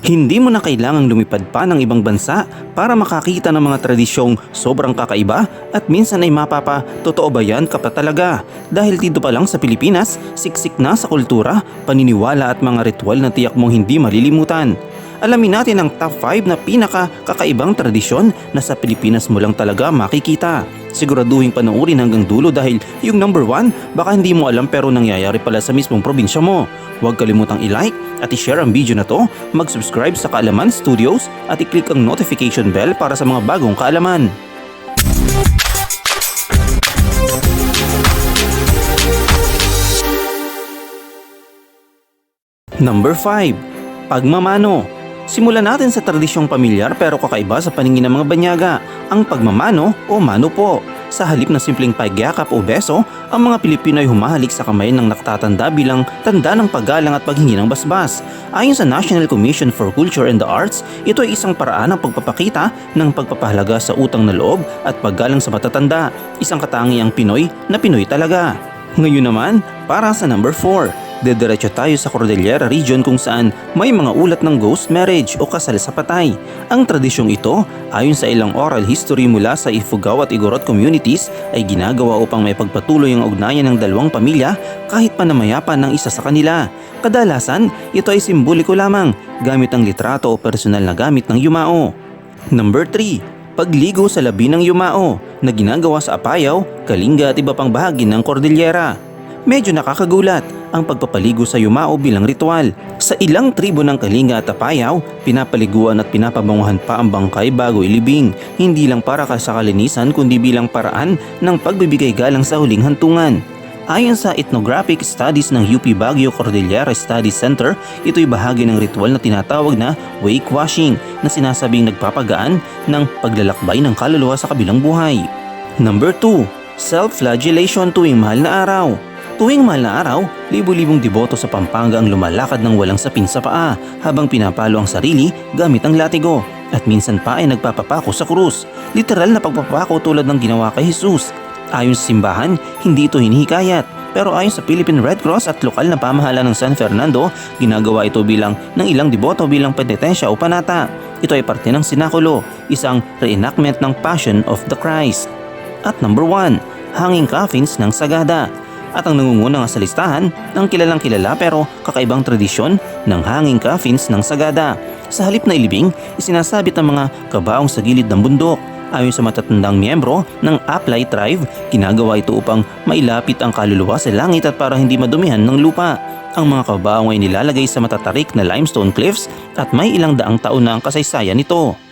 Hindi mo na kailangang lumipad pa ng ibang bansa para makakita ng mga tradisyong sobrang kakaiba at minsan ay mapapa, totoo ba yan ka talaga? Dahil dito pa lang sa Pilipinas, siksik na sa kultura, paniniwala at mga ritual na tiyak mong hindi malilimutan. Alamin natin ang top 5 na pinaka kakaibang tradisyon na sa Pilipinas mo lang talaga makikita. Siguraduhin panoorin hanggang dulo dahil yung number 1 baka hindi mo alam pero nangyayari pala sa mismong probinsya mo. Huwag kalimutang i-like at i-share ang video na to, mag-subscribe sa Kaalaman Studios at i-click ang notification bell para sa mga bagong kaalaman. Number 5. Pagmamano Simulan natin sa tradisyong pamilyar pero kakaiba sa paningin ng mga banyaga, ang pagmamano o mano po. Sa halip na simpleng pagyakap o beso, ang mga Pilipino ay humahalik sa kamay ng nakatatanda bilang tanda ng paggalang at paghingi ng basbas. Ayon sa National Commission for Culture and the Arts, ito ay isang paraan ng pagpapakita ng pagpapahalaga sa utang na loob at paggalang sa matatanda, isang katangiang Pinoy na Pinoy talaga. Ngayon naman, para sa number 4, Dediretso tayo sa Cordillera region kung saan may mga ulat ng ghost marriage o kasal sa patay. Ang tradisyong ito, ayon sa ilang oral history mula sa Ifugao at Igorot communities, ay ginagawa upang may pagpatuloy ang ugnayan ng dalawang pamilya kahit pa namayapa ng isa sa kanila. Kadalasan, ito ay simboliko lamang gamit ang litrato o personal na gamit ng yumao. Number 3 pagligo sa labi ng yumao na ginagawa sa Apayao, Kalinga at iba pang bahagi ng Cordillera. Medyo nakakagulat ang pagpapaligo sa yumao bilang ritual. Sa ilang tribo ng Kalinga at Apayao, pinapaliguan at pinapabanguhan pa ang bangkay bago ilibing, hindi lang para sa kalinisan kundi bilang paraan ng pagbibigay galang sa huling hantungan. Ayon sa Ethnographic Studies ng UP Baguio Cordillera Study Center, ito'y bahagi ng ritual na tinatawag na wake washing na sinasabing nagpapagaan ng paglalakbay ng kaluluwa sa kabilang buhay. Number 2. Self-flagellation tuwing mahal na araw. Tuwing mahal na araw, libu-libong deboto sa Pampanga ang lumalakad ng walang sapin sa paa habang pinapalo ang sarili gamit ang latigo at minsan pa ay nagpapapako sa krus. Literal na pagpapako tulad ng ginawa kay Jesus. Ayon sa simbahan, hindi ito hinihikayat pero ayon sa Philippine Red Cross at lokal na pamahalaan ng San Fernando, ginagawa ito bilang ng ilang deboto bilang penitensya o panata. Ito ay parte ng sinakulo, isang reenactment ng Passion of the Christ. At number 1, hanging coffins ng Sagada. At ang nangunguna nga sa listahan ng kilalang kilala pero kakaibang tradisyon ng hanging coffins ng Sagada. Sa halip na ilibing, isinasabit ang mga kabaong sa gilid ng bundok. Ayon sa matatandang miyembro ng Aplay tribe, ginagawa ito upang mailapit ang kaluluwa sa langit at para hindi madumihan ng lupa. Ang mga kabaong ay nilalagay sa matatarik na limestone cliffs at may ilang daang taon na ang kasaysayan nito.